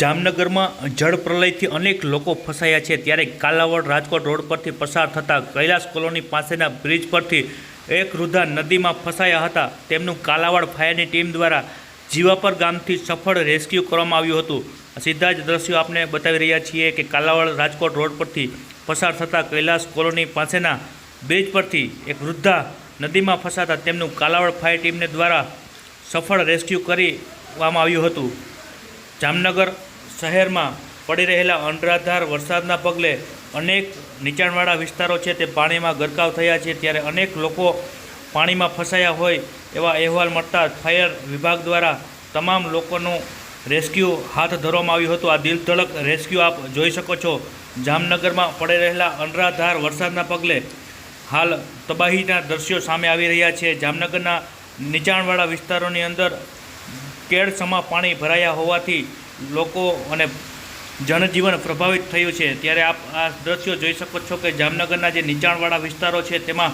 જામનગરમાં જળ પ્રલયથી અનેક લોકો ફસાયા છે. ત્યારે કાલાવડ રાજકોટ રોડ પરથી પસાર થતા કૈલાસ કોલોની પાસેના બ્રિજ પરથી એક વૃદ્ધા નદીમાં ફસાયા હતા. તેમનું કાલાવડ ફાયરની ટીમ દ્વારા જીવાપર ગામથી સફળ રેસ્ક્યુ કરવામાં આવ્યું હતું. સીધા જ દ્રશ્યો આપણે બતાવી રહ્યા છીએ કે કાલાવડ રાજકોટ રોડ પરથી પસાર થતાં કૈલાસ કોલોની પાસેના બ્રિજ પરથી એક વૃદ્ધા નદીમાં ફસાતા તેમનું કાલાવડ ફાયર ટીમને દ્વારા સફળ રેસ્ક્યુ કરવામાં આવ્યું હતું. જામનગર શહેરમાં પડી રહેલા અનરાધાર વરસાદના પગલે અનેક નીચાણવાળા વિસ્તારો છે તે પાણીમાં ગરકાવ થયા છે. ત્યારે અનેક લોકો પાણીમાં ફસાયા હોય એવા અહેવાલ મળતા ફાયર વિભાગ દ્વારા તમામ લોકોનું રેસ્ક્યુ હાથ ધરવામાં આવ્યું હતું. આ દિલ ધડક રેસ્ક્યુ આપ જોઈ શકો છો. જામનગરમાં પડી રહેલા અનરાધાર વરસાદના પગલે હાલ તબાહીના દ્રશ્યો સામે આવી રહ્યા છે. જામનગરના નીચાણવાળા વિસ્તારોની અંદર કેળસમા પાણી ભરાયા હોવાથી લોકો અને જનજીવન પ્રભાવિત થયું છે. ત્યારે આપ આ દ્રશ્યો જોઈ શકો છો કે જામનગરના જે નીચાણવાળા વિસ્તારો છે, તેમાં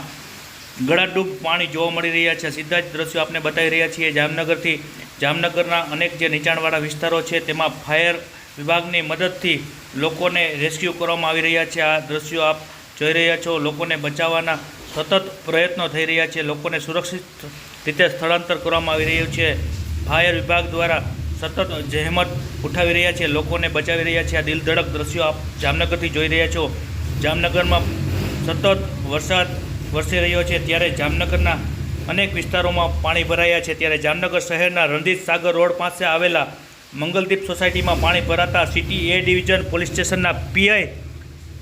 ગળાડૂબ પાણી જોવા મળી રહ્યા છે. સીધા જ દ્રશ્યો આપને બતાવી રહ્યા છીએ. જામનગરથી જામનગરના અનેક જે નીચાણવાળા વિસ્તારો છે, તેમાં ફાયર વિભાગની મદદથી લોકોને રેસ્ક્યુ કરવામાં આવી રહ્યા છે. આ દ્રશ્યો આપ જોઈ રહ્યા છો. લોકોને બચાવવાના સતત પ્રયત્નો થઈ રહ્યા છે. લોકોને સુરક્ષિત રીતે સ્થળાંતર કરવામાં આવી રહ્યું છે. ફાયર વિભાગ દ્વારા સતત જહેમત ઉઠાવી રહ્યા છે, લોકોને બચાવી રહ્યા છે, આ દિલ ધડક દ્રશ્યો આપ જામનગરથી જોઈ રહ્યા છો. જામનગરમાં સતત વરસાદ વરસી રહ્યો છે, ત્યારે જામનગરના અનેક વિસ્તારોમાં પાણી ભરાયા છે. ત્યારે જામનગર શહેરના રણજીત સાગર રોડ પાસે આવેલા મંગલદીપ સોસાયટીમાં પાણી ભરાતા સિટી એ ડિવિઝન પોલીસ સ્ટેશનના પીઆઈ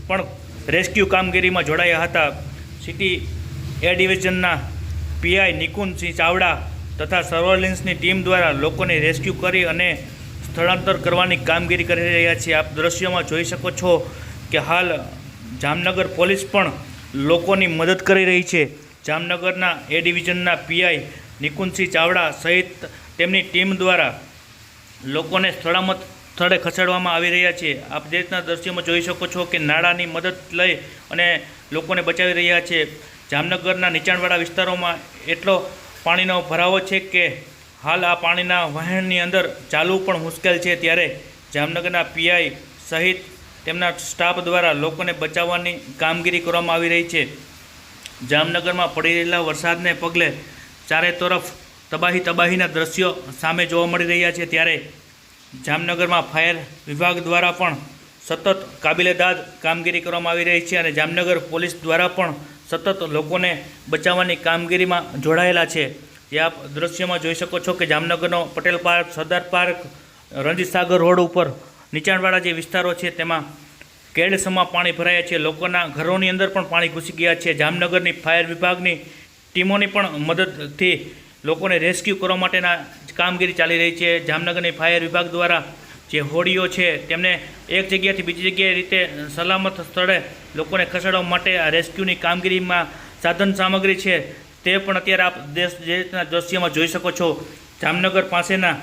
પણ રેસ્ક્યુ કામગીરીમાં જોડાયા હતા. સિટી એ ડિવિઝનના પીઆઈ નિકુંજસિંહ ચાવડા તથા સર્વેલન્સની ટીમ દ્વારા લોકોને રેસ્ક્યુ કરી અને સ્થળાંતર કરવાની કામગીરી કરી રહ્યા છે આપ દ્રશ્યોમાં જોઈ શકો છો કે હાલ જામનગર પોલીસ પણ લોકોની મદદ કરી રહી છે. જામનગરના એ ડિવિઝનના પીઆઈ નિકુંજસિંહ ચાવડા સહિત તેમની ટીમ દ્વારા લોકોને સ્થળામત સ્થળે ખસેડવામાં આવી રહ્યા છે. આપ જે રીતના દ્રશ્યોમાં જોઈ શકો છો કે નાળાની મદદ લઈ અને લોકોને બચાવી રહ્યા છે. જામનગરના નીચાણવાળા વિસ્તારોમાં એટલો પાણીનો ભરાવો છે કે હાલ આ પાણીના વહેણની અંદર ચાલવું પણ મુશ્કેલ છે ત્યારે જામનગરના પીઆઈ સહિત તેમના સ્ટાફ દ્વારા લોકોને બચાવવાની કામગીરી કરવામાં આવી રહી છે. જામનગરમાં પડી રહેલા વરસાદને પગલે ચારે તરફ તબાહી તબાહીના દ્રશ્યો સામે જોવા મળી રહ્યા છે ત્યારે જામનગરમાં ફાયર વિભાગ દ્વારા પણ સતત કાબિલેદાદ કામગીરી કરવામાં આવી રહી છે અને જામનગર પોલીસ દ્વારા પણ સતત લોકોને બચાવવાની કામગીરીમાં જોડાયેલા છે. જે આપ દ્રશ્યમાં જોઈ શકો છો કે જામનગરનો Patel park, Sardar park Ranjit Sagar road ઉપર નીચાણવાળા જે વિસ્તારો છે, તેમાં કેડસમાં પાણી ભરાયા છે. લોકોના ઘરોની અંદર પણ પાણી ઘૂસી ગયા છે. જામનગરની ફાયર વિભાગની ટીમોની પણ મદદથી લોકોને રેસ્ક્યુ કરવા માટેના કામગીરી ચાલી રહી છે. જામનગરની ફાયર વિભાગ દ્વારા જે હોડીઓ છે, તેમને એક જગ્યાથી બીજી જગ્યાએ રીતે સલામત સ્થળે લોકોને ખસેડવા માટે આ રેસ્ક્યુની કામગીરીમાં સાધન સામગ્રી છે, તે પણ અત્યારે આપ દેશ જે રીતના દ્રશ્યમાં જોઈ શકો છો. જામનગર પાસેના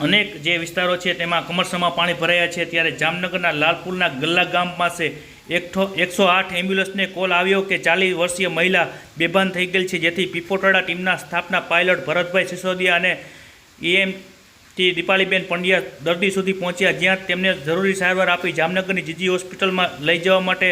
અનેક જે વિસ્તારો છે, તેમાં કમરસમાં પાણી ભરાયા છે. ત્યારે જામનગરના લાલપુરના ગલ્લા ગામ પાસે એકઠો એકસો આઠ એમ્બ્યુલન્સને કોલ આવ્યો કે ચાલીસ વર્ષીય મહિલા બેભાન થઈ ગઈ છે. જેથી પીપોટડા ટીમના સ્થાપના પાયલટ ભરતભાઈ સિસોદિયા અને ઈએમટી દીપાલીબેન પંડ્યા દર્દી સુધી પહોંચ્યા, જ્યાં તેમને જરૂરી સારવાર આપી જામનગરની જીજી હોસ્પિટલમાં લઈ જવા માટે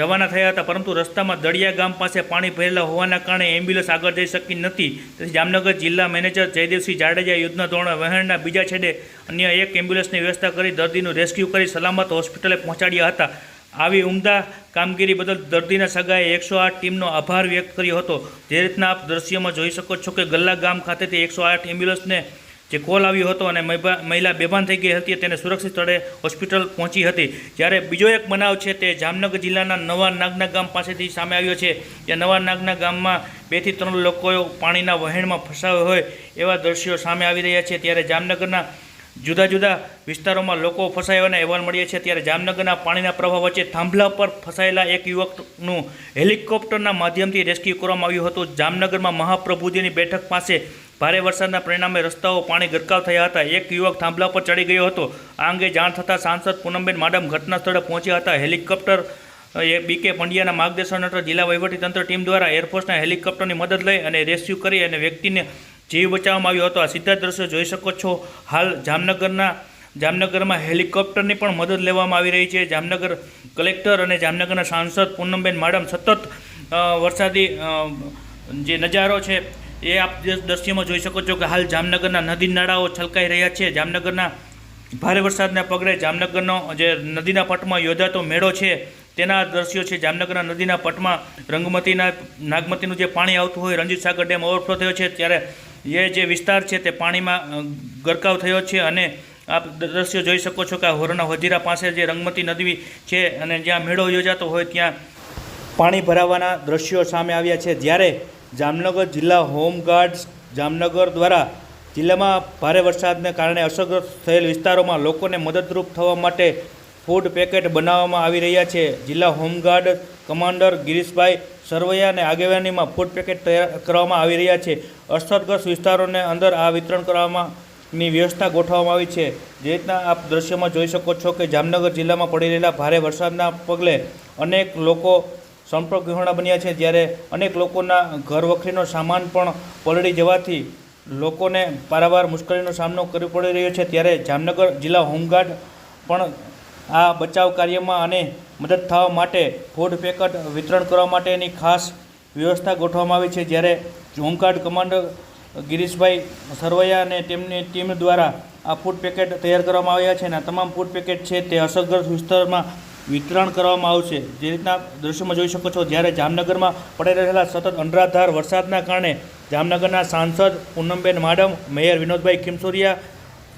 રવાના થયા હતા. પરંતુ રસ્તામાં દળિયા ગામ પાસે પાણી ભરેલા હોવાના કારણે એમ્બ્યુલન્સ આગળ જઈ શકી નથી. તેથી જામનગર જિલ્લા મેનેજર જયદેવસિંહ જાડેજા યુદ્ધના ધોરણે વહેણના બીજા છેડે અન્ય એક એમ્બ્યુલન્સની વ્યવસ્થા કરી દર્દીનું રેસ્ક્યુ કરી સલામત હોસ્પિટલે પહોંચાડ્યા હતા. આવી ઉમદા કામગીરી બદલ દર્દીના સગાએ એકસો આઠ ટીમનો આભાર વ્યક્ત કર્યો હતો. જે રીતના આપ દ્રશ્યમાં જોઈ શકો છો કે ગલ્લા ગામ ખાતેથી એકસો આઠ એમ્બ્યુલન્સને જે કોલ આવ્યો હતો અને મહિલા બેભાન થઈ ગઈ હતી, તેને સુરક્ષિત સ્થળે હોસ્પિટલ પહોંચી હતી. જ્યારે બીજો એક બનાવ છે, તે જામનગર જિલ્લાના નવા નાગના ગામ પાસેથી સામે આવ્યો છે. ત્યાં નવા નાગના ગામમાં બેથી ત્રણ લોકો પાણીના વહેણમાં ફસાયો હોય એવા દ્રશ્યો સામે આવી રહ્યા છે. ત્યારે જામનગરના જુદા જુદા વિસ્તારોમાં લોકો ફસાયાના અહેવાલ મળ્યા છે. ત્યારે જામનગરના પાણીના પ્રવાહ વચ્ચે થાંભલા પર ફસાયેલા એક યુવકનું હેલિકોપ્ટરના માધ્યમથી રેસ્ક્યુ કરવામાં આવ્યું હતું. જામનગરમાં મહાપ્રભુજીની બેઠક પાસે ભારે વરસાદના પરિણામે રસ્તાઓ પાણી ગરકાવ થયા હતા. એક યુવક થાંભલા પર ચડી ગયો હતો. આ અંગે જાણ થતાં સાંસદ પૂનમબેન માડમ ઘટના સ્થળે પહોંચ્યા હતા. હેલિકોપ્ટર એ બીકે પંડ્યાના માર્ગદર્શન હેઠળ જિલ્લા વહીવટીતંત્ર ટીમ દ્વારા એરફોર્સના હેલિકોપ્ટરની મદદ લઈ અને રેસ્ક્યુ કરી અને વ્યક્તિને જીવ બચાવવામાં આવ્યો હતો. આ સીધા દ્રશ્યો જોઈ શકો છો. હાલ જામનગરના, જામનગરમાં હેલિકોપ્ટરની પણ મદદ લેવામાં આવી રહી છે. જામનગર કલેક્ટર અને જામનગરના સાંસદ પૂનમબેન માડમ સતત વરસાદી જે નજારો છે એ આપ દ્રશ્યમાં જોઈ શકો છો કે હાલ જામનગરના નદી નાળાઓ છલકાઈ રહ્યા છે. જામનગરના ભારે વરસાદના પગલે જામનગરનો જે નદીના પટમાં યોજાતો મેળો છે, તેના દ્રશ્યો છે. જામનગરના નદીના પટમાં રંગમતીના, નાગમતીનું જે પાણી આવતું હોય રણજીત સાગર ડેમ ઓવરફ્લો થયો છે. ત્યારે એ જે વિસ્તાર છે તે પાણીમાં ગરકાવ થયો છે અને આપ દ્રશ્યો જોઈ શકો છો કે આ હોરના હજીરા પાસે જે રંગમતી નદી છે અને જ્યાં મેળો યોજાતો હોય ત્યાં પાણી ભરાવાના દ્રશ્યો સામે આવ્યા છે. જ્યારે જામનગર જિલ્લા હોમગાર્ડ્સ જામનગર દ્વારા જિલ્લામાં ભારે વરસાદને કારણે અસરગ્રસ્ત થયેલ વિસ્તારોમાં લોકોને મદદરૂપ થવા માટે ફૂડ પેકેટ બનાવવામાં આવી રહ્યા છે. જિલ્લા હોમગાર્ડ કમાન્ડર ગિરીશભાઈ સરવૈયાને આગેવાનીમાં ફૂડ પેકેટ તૈયાર કરવામાં આવી રહ્યા છે. અસરગ્રસ્ત વિસ્તારોને અંદર આ વિતરણ કરવામાં ની વ્યવસ્થા ગોઠવવામાં આવી છે. જે રીતના આપ દ્રશ્યમાં જોઈ શકો છો કે જામનગર જિલ્લામાં પડી રહેલા ભારે વરસાદના પગલે અનેક લોકો સંપર્ક વિહોણા બન્યા છે. જ્યારે અનેક લોકોના ઘર વખરીનો સામાન પણ પલળી જવાથી લોકોને પારાવાર મુશ્કેલીનો સામનો કરવો પડી રહ્યો છે. ત્યારે જામનગર જિલ્લા હોમગાર્ડ પણ આ બચાવ કાર્યમાં અને મદદ થવા માટે ફૂડ પેકેટ વિતરણ કરવા માટેની ખાસ વ્યવસ્થા ગોઠવવામાં આવી છે. જ્યારે ઝોમકાર્ડ કમાન્ડર ગિરીશભાઈ સરવૈયા અને તેમની ટીમ દ્વારા આ ફૂડ પેકેટ તૈયાર કરવામાં આવ્યા છે અને આ તમામ ફૂડ પેકેટ છે તે અસરગ્રસ્ત વિસ્તારમાં વિતરણ કરવામાં આવશે. જે રીતના દ્રશ્યમાં જોઈ શકો છો, જ્યારે જામનગરમાં પડી રહેલા સતત અનરાધાર વરસાદના કારણે જામનગરના સાંસદ પૂનમબેન માડમ, મેયર વિનોદભાઈ ખીમસુરિયા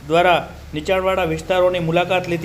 દ્વારા નીચાણવાળા વિસ્તારોની મુલાકાત લીધી.